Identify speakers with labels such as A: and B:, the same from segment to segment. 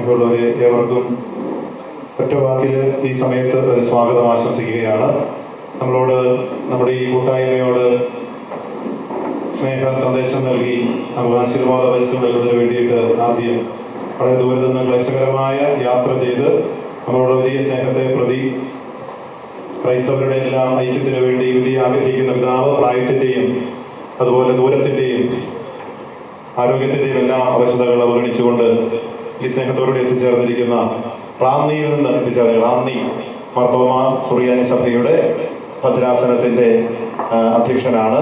A: സ്നേഹമുള്ളവരെ ഏവർക്കും ഒറ്റ വാക്കിൽ ഈ സമയത്ത് ഒരു സ്വാഗതം ആശംസിക്കുകയാണ്. നമ്മളോട് നമ്മുടെ ഈ കൂട്ടായ്മയോട് സ്നേഹ സന്ദേശം നൽകി നമുക്ക് ആശീർവാദ വയസ്സ് നൽകുന്നതിന് വേണ്ടിയിട്ട് ആദ്യം വളരെ ദൂരത്ത് നിന്ന് ക്ലേശകരമായ യാത്ര ചെയ്ത് നമ്മളോട് വലിയ സ്നേഹത്തെ പ്രതി ക്രൈസ്തവരുടെ എല്ലാം ഐക്യത്തിന് വേണ്ടി വലിയ ആഗ്രഹിക്കുന്ന പിതാവ് പ്രായത്തിന്റെയും അതുപോലെ ദൂരത്തിന്റെയും ആരോഗ്യത്തിന്റെയും എല്ലാ അവശതകൾ അവഗണിച്ചുകൊണ്ട് ഈ സ്നേഹത്തോടുകൂടി എത്തിച്ചേർന്നിരിക്കുന്ന റാന്നിയിൽ നിന്ന് എത്തിച്ചേർന്ന റാന്നി മർത്തോമ സുറിയാനി സഭയുടെ ഭദ്രാസനത്തിന്റെ അധ്യക്ഷനാണ്.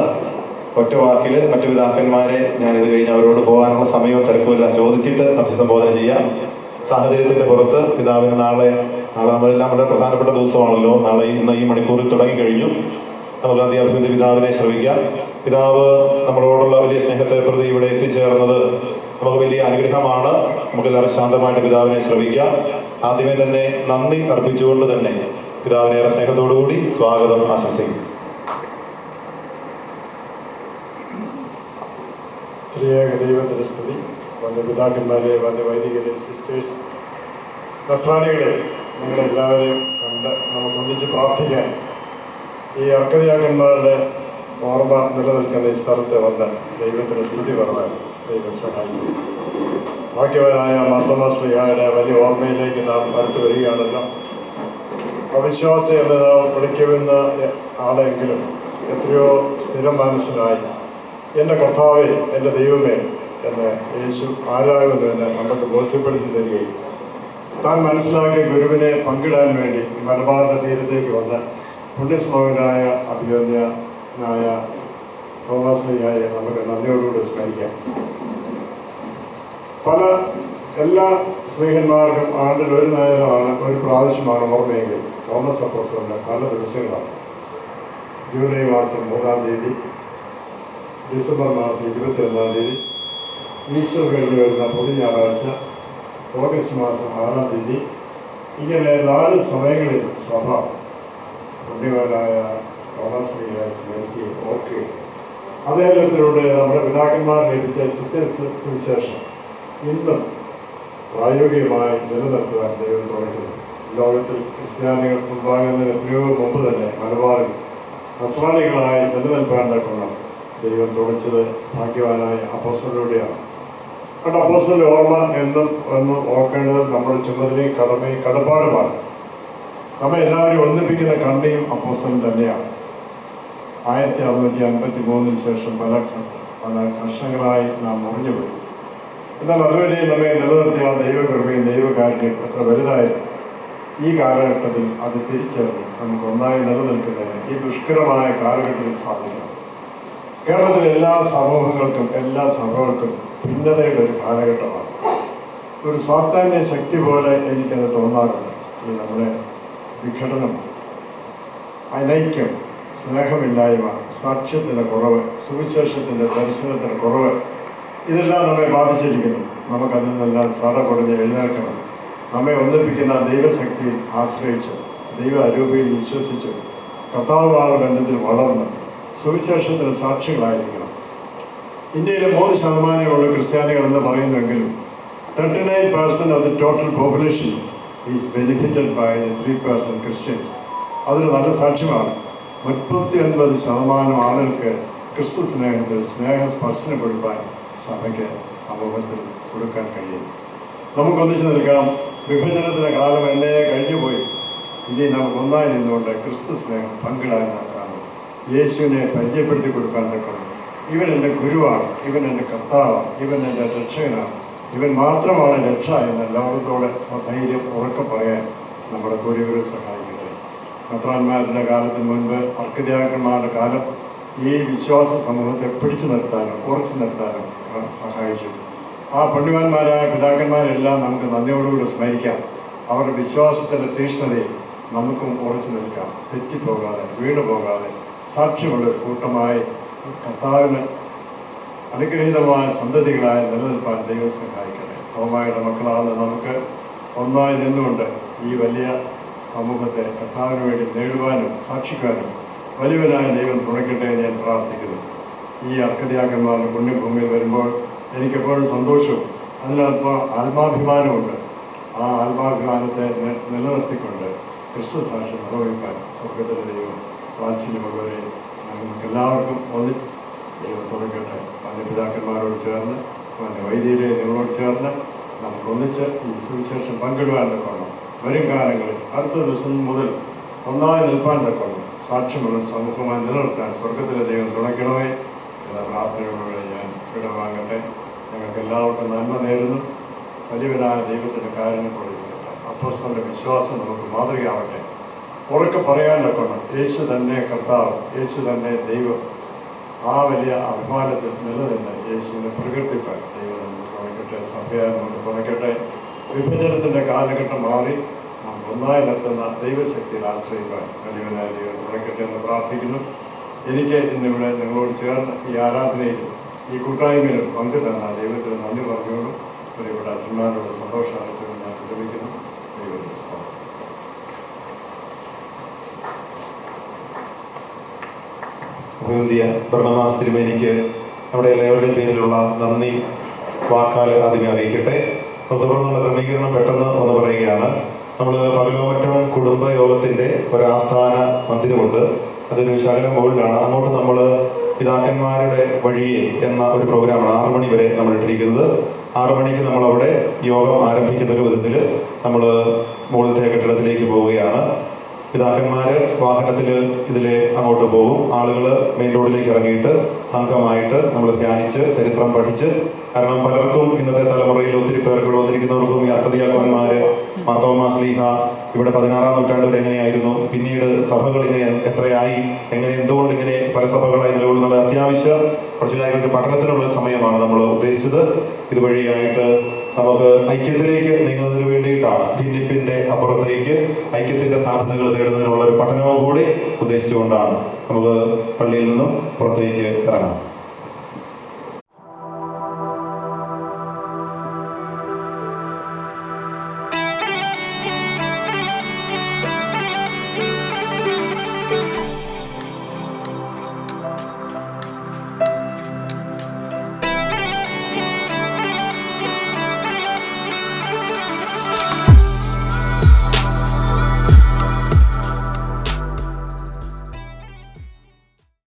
A: ഒറ്റ വാക്കിൽ മറ്റു പിതാക്കന്മാരെ ഞാൻ ഇത് കഴിഞ്ഞ് അവരോട് പോകാനുള്ള സമയവും തിരക്കുമില്ല ചോദിച്ചിട്ട് അഭിസംബോധന ചെയ്യാം. സാഹചര്യത്തിന്റെ പുറത്ത് പിതാവിന് നാളെ നാളെ നമ്മളെല്ലാം വളരെ പ്രധാനപ്പെട്ട ദിവസമാണല്ലോ. നാളെ ഇന്ന് ഈ മണിക്കൂറിൽ തുടങ്ങിക്കഴിഞ്ഞു. നമുക്ക് അധ്യാപകന്റെ പിതാവിനെ ശ്രമിക്കാം പിതാവ് നമ്മളോടുള്ള വലിയ സ്നേഹത്തെ പ്രതി ഇവിടെ എത്തിച്ചേർന്നത് നമുക്ക് വലിയ അനുഗ്രഹമാണ്. നമുക്ക് എല്ലാവരും ശാന്തമായിട്ട് പിതാവിനെ ശ്രമിക്കാം ആദ്യമേ തന്നെ നന്ദി അർപ്പിച്ചുകൊണ്ട് തന്നെ പിതാവിനെ സ്നേഹത്തോടുകൂടി സ്വാഗതം ആശംസിക്കും
B: വന്ന പിതാക്കന്മാരെ വന്ന വൈദികരെ സിസ്റ്റേഴ്സ് നസ്രാണികളെ നിങ്ങളെല്ലാവരെയും കണ്ട് നമുക്ക് ഒന്നിച്ച് പ്രാർത്ഥിക്കാൻ ഈ അർക്കതിയാക്കന്മാരുടെ ഓർമ്മ നിലനിൽക്കുന്ന ഈ സ്ഥലത്ത് വന്ന് ദൈവത്തിന് സ്തുതി പറഞ്ഞാൽ ദൈവം സഹായിക്കും. ഭാഗ്യവാനായ മർദ്ദമാശ്രീയുടെ വലിയ ഓർമ്മയിലേക്ക് നാം അടുത്ത് വരികയാണല്ലോ. അവിശ്വാസി എന്ന് നാം വിളിക്കുമെന്ന ആളെങ്കിലും എത്രയോ സ്ഥിരം മനസ്സിലായി. എന്റെ കർത്താവെ എന്റെ ദൈവമേ എന്ന് യേശു ആരാകുന്നുവെന്ന് നമുക്ക് ബോധ്യപ്പെടുത്തി തരികയും താൻ മനസ്സിലാക്കിയ ഗുരുവിനെ പങ്കിടാൻ വേണ്ടി മലബാറിന്റെ തീരത്തേക്ക് വന്ന പുണ്യസ്മകനായ അഭിയോന്യനായ തോമാശ്രീയായ നമുക്ക് നന്ദിയോടുകൂടി സ്മരിക്കാം. പല എല്ലാ സ്നേഹന്മാർക്കും ആണ്ടിൽ ഒരു നേരമാണ് ഒരു പ്രാവശ്യമാണ് ഓർമ്മയെങ്കിൽ തോമസ് അപ്പോസ്റ്റലിന് പല ദിവസങ്ങളാണ്. ജൂലൈ മാസം മൂന്നാം തീയതി ഡിസംബർ മാസം ഇരുപത്തിയൊന്നാം തീയതി ഈസ്റ്റർ കഴിഞ്ഞ് വരുന്ന പൊതു ഞായറാഴ്ച ഓഗസ്റ്റ് മാസം ആറാം തീയതി ഇങ്ങനെ നാല് സമയങ്ങളിൽ സഭ പുണ്യവാനായ സ്മരിക്കുകയും ഓക്കെ. അദ്ദേഹത്തിലൂടെ നമ്മുടെ പിതാക്കന്മാർ ലഭിച്ച സത്യ സുവിശേഷം ഇന്നും പ്രായോഗികമായി നിലനിർത്തുവാൻ ദൈവം തുടങ്ങുന്നു. ലോകത്തിൽ ക്രിസ്ത്യാനികൾ ഉണ്ടാകുന്നതിന് എത്രയോ മുമ്പ് തന്നെ മലബാറിൽ അസ്രാണികളായി നിലനിൽപ്പാൻ ദൈവം തുണച്ചത് ഭാഗ്യവാനായ അപ്പോസ്റ്റലിലൂടെയാണ് അതുകൊണ്ട് അപ്പോസ്റ്റലിന്റെ ഓർമ്മ എന്നും എന്നും ഓർക്കേണ്ടത് നമ്മുടെ ചുമതലയും കടമയും കടപ്പാടുമാണ്. നമ്മെ എല്ലാവരും ഒന്നിപ്പിക്കുന്ന കണ്ണിയും അപ്പോസ്റ്റലും തന്നെയാണ്. ആയിരത്തി അറുന്നൂറ്റി അൻപത്തി മൂന്നിന് ശേഷം പല പല കർഷങ്ങളായി നാം മുറിഞ്ഞുപോയി എന്നാൽ അതുവരെ നമ്മെ നിലനിർത്തിയ ദൈവകൃപയും ദൈവകാര്യം എത്ര വലുതായിരുന്നു. ഈ കാലഘട്ടത്തിൽ അത് തിരിച്ചറിഞ്ഞ് നമുക്ക് ഒന്നായി നിലനിൽക്കുന്നതിന് ഈ ദുഷ്കരമായ കാലഘട്ടത്തിൽ സാധിക്കണം. കേരളത്തിലെ എല്ലാ സമൂഹങ്ങൾക്കും എല്ലാ സഭകൾക്കും ഭിന്നതയുടെ ഒരു കാലഘട്ടമാണ്. ഒരു സാത്താന്യ ശക്തി പോലെ എനിക്കത് തോന്നാറുണ്ട്. ഈ നമ്മുടെ വിഘടനം അനൈക്യം സ്നേഹമില്ലായ്മ സാക്ഷ്യത്തിന്റെ കുറവ് സുവിശേഷത്തിന്റെ ദർശനത്തിന്റെ കുറവ് ഇതെല്ലാം നമ്മെ ബാധിച്ചിരിക്കുന്നു. നമുക്കതിൽ നിന്നെല്ലാം സാധ പൊടിഞ്ഞ് എഴുന്നേൽക്കണം. നമ്മെ ഒന്നിപ്പിക്കുന്ന ദൈവശക്തിയിൽ ആശ്രയിച്ചു ദൈവ അരൂപയിൽ വിശ്വസിച്ചു കർത്താവുമായ ബന്ധത്തിൽ വളർന്ന് സുവിശേഷത്തിന് സാക്ഷികളായിരിക്കണം. ഇന്ത്യയിലെ മൂന്ന് ശതമാനമുള്ള ക്രിസ്ത്യാനികൾ എന്ന് പറയുന്നുവെങ്കിലും thirty nine percent of the total population is benefited by the three person Christians അതൊരു നല്ല സാക്ഷ്യമാണ്. മുപ്പത്തി ഒൻപത് ശതമാനം ആളുകൾക്ക് ക്രിസ്തു സ്നേഹത്തിൽ സ്നേഹ സ്പർശനപ്പെടുത്താൻ സഭയ്ക്ക് സമൂഹത്തിൽ കൊടുക്കാൻ കഴിയും. നമുക്കൊന്നിച്ച് നിൽക്കാം. വിഭജനത്തിന്റെ കാലം എന്നേ കഴിഞ്ഞുപോയി. ഇനി നമുക്ക് ഒന്നായി നിന്നുകൊണ്ട് ക്രിസ്തു സ്നേഹം പങ്കിടാൻ നോക്കാം യേശുവിനെ പരിചയപ്പെടുത്തി കൊടുക്കാൻ നിൽക്കണം. ഇവൻ എന്റെ ഗുരുവാണ്. ഇവൻ എന്റെ കർത്താവാണ്. ഇവൻ എന്റെ രക്ഷകനാണ്. ഇവൻ മാത്രമാണ് രക്ഷ എന്ന് ലോകത്തോട് സധൈര്യം ഉറക്കെ പറയാൻ നമ്മുടെ കൂടിയവരെ സഹായിക്കട്ടെ. മെത്രാന്മാരുടെ കാലത്തിന് മുൻപ് അർക്കദ്യാക്കന്മാരുടെ കാലം ഈ വിശ്വാസ സമൂഹത്തെ പിടിച്ചു നിർത്താനും ഉറച്ചു നിർത്താനും സഹായിച്ചു. ആ പണ്ഡിമാന്മാരായ പിതാക്കന്മാരെല്ലാം നമുക്ക് നന്ദിയോടുകൂടി സ്മരിക്കാം. അവരുടെ വിശ്വാസത്തിന്റെ തീഷ്ണതയിൽ നമുക്കും ഉറച്ചു നിൽക്കാം. തെറ്റിപ്പോകാതെ വീണു പോകാതെ സാക്ഷ്യമുള്ള കൂട്ടമായി കർത്താവിന് അനുഗ്രഹീതമായ സന്തതികളായി നിലനിൽപ്പാൻ ദൈവം സഹായിക്കട്ടെ. തോമായുടെ മക്കളാണ് നമുക്ക് ഒന്നായി നിന്നുകൊണ്ട് ഈ വലിയ സമൂഹത്തെ കർത്താവിന് വേണ്ടി നേടുവാനും സാക്ഷിക്കാനും വലിയവനായ ദൈവം തുണയ്ക്കട്ടെ എന്ന് ഞാൻ പ്രാർത്ഥിക്കുന്നു. ഈ അർക്കതിയാക്കന്മാരുടെ പുണ്യഭൂമിയിൽ വരുമ്പോൾ എനിക്കെപ്പോഴും സന്തോഷവും അതിനൽപ്പം ആത്മാഭിമാനമുണ്ട് ആ ആത്മാഭിമാനത്തെ നിലനിർത്തിക്കൊണ്ട് ക്രിസ്തു സാക്ഷ്യം നിർവഹിക്കാൻ സ്വർഗത്തിലെ ദൈവം വാത്സല്യമുള്ളവരെ നമുക്ക് എല്ലാവർക്കും ഒന്ന് ദൈവം തുടങ്ങട്ടെ പല പിതാക്കന്മാരോട് ചേർന്ന് പല വൈദ്യരെ നിങ്ങളോട് ചേർന്ന് നമുക്ക് ഒന്നിച്ച് ഈ സുവിശേഷം പങ്കിടുവാൻ തക്കണം വരും കാലങ്ങളിൽ അടുത്ത ദിവസം മുതൽ ഒന്നായി നിൽപ്പാൻ തക്കണം സാക്ഷ്യമുള്ള സമൂഹമായി നിലനിർത്താൻ സ്വർഗത്തിലെ ദൈവം തുണയ്ക്കണമേ എന്ന പ്രാർത്ഥനയോടെ ഞാൻ വിടവാങ്ങട്ടെ ഞങ്ങൾക്ക് എല്ലാവർക്കും നന്മ നേരുന്നു. വലിയവനായ ദൈവത്തിന്റെ കാര്യം അപ്പോസ്തലന്റെ വിശ്വാസം നമുക്ക് മാതൃകയാവട്ടെ. ഉറക്കെ പറയാൻ തക്കണം യേശു തന്നെ കർത്താവ്. യേശു തന്നെ ദൈവം. ആ വലിയ അഭിമാനത്തിൽ നിലനിന്ന് യേശുവിനെ പ്രകീർത്തിപ്പാൻ ദൈവം നമുക്ക് തുണയ്ക്കട്ടെ സഭയായി നമുക്ക് തുണയ്ക്കട്ടെ വിഭജനത്തിന്റെ കാലഘട്ടം മാറി. നാം ഒന്നായി നിർത്തുന്ന ദൈവശക്തിയിൽ ആശ്രയിക്കാൻ വലിയവനായ ദൈവം തുണയ്ക്കട്ടെ എന്ന് പ്രാർത്ഥിക്കുന്നു. എനിക്ക് ഇന്നിവിടെ നിങ്ങളോട് ചേർന്ന് ഈ ആരാധനയിലും ഈ കൂട്ടായ്മയിലും പങ്കു തന്ന ദൈവത്തിന് നന്ദി പറഞ്ഞുകൊണ്ടും ഒരു ഇവിടെ അച്ഛന്മാരോട് സന്തോഷം അറിയിച്ചുകൊണ്ട് ഞാൻ വിരമിക്കുന്നു ദൈവത്തിന് സ്തോത്രം.
A: അഭിവന്തിയ ഭരണമാസ് തിരുമേനിക്ക് നമ്മുടെ എല്ലാവരുടെയും പേരിലുള്ള നന്ദി വാക്കാൽ ആദ്യമേ അറിയിക്കട്ടെ. തുടർന്നുള്ള ക്രമീകരണം പെട്ടെന്ന് ഒന്ന് പറയുകയാണ്. നമ്മൾ പകലോമറ്റം കുടുംബ യോഗത്തിന്റെ ഒരു ആസ്ഥാന മന്ദിരമുണ്ട്. അതൊരു ശകലം മുകളിലാണ്. അങ്ങോട്ട് നമ്മൾ പിതാക്കന്മാരുടെ വഴിയെ എന്ന ഒരു പ്രോഗ്രാമാണ് ആറു മണി വരെ നമ്മൾ ഇട്ടിരിക്കുന്നത്. ആറു മണിക്ക് നമ്മൾ അവിടെ യോഗം ആരംഭിക്കുന്ന വിധത്തിൽ നമ്മൾ മുകളിലത്തെ കെട്ടിടത്തിലേക്ക് പോവുകയാണ്. പിതാക്കന്മാര് വാഹനത്തിൽ ഇതിൽ അങ്ങോട്ട് പോകും. ആളുകൾ മെയിൻ റോഡിലേക്ക് ഇറങ്ങിയിട്ട് സംഘമായിട്ട് നമ്മൾ ധ്യാനിച്ച് ചരിത്രം പഠിച്ച് കാരണം പലർക്കും ഇന്നത്തെ തലമുറയിൽ ഒത്തിരി പേർക്ക് ഇവിടെ വന്നിരിക്കുന്നവർക്കും ഈ അർക്കതിയാക്കന്മാര് മാർത്തോമാ സ്ലീഹ ഇവിടെ പതിനാറാം നൂറ്റാണ്ട് വരെ എങ്ങനെയായിരുന്നു? പിന്നീട് സഭകൾ ഇങ്ങനെ എത്രയായി? എങ്ങനെ എന്തുകൊണ്ട് ഇങ്ങനെ പല സഭകളായി നിലകൊള്ളുന്നത്? അത്യാവശ്യ കുറച്ച് കാര്യങ്ങൾക്ക് പഠനത്തിനുള്ള സമയമാണ് നമ്മൾ ഉദ്ദേശിച്ചത്. ഇതുവഴിയായിട്ട് നമുക്ക് ഐക്യത്തിലേക്ക് നീങ്ങുന്നതിന് വേണ്ടിയിട്ടാണ് ഭിന്നിപ്പിന്റെ അപ്പുറത്തേക്ക് ഐക്യത്തിന്റെ സാധ്യതകൾ തേടുന്നതിനുള്ള ഒരു പഠനവും കൂടി ഉദ്ദേശിച്ചുകൊണ്ടാണ് നമുക്ക് പള്ളിയിൽ നിന്നും പുറത്തേക്ക് ഇറങ്ങാം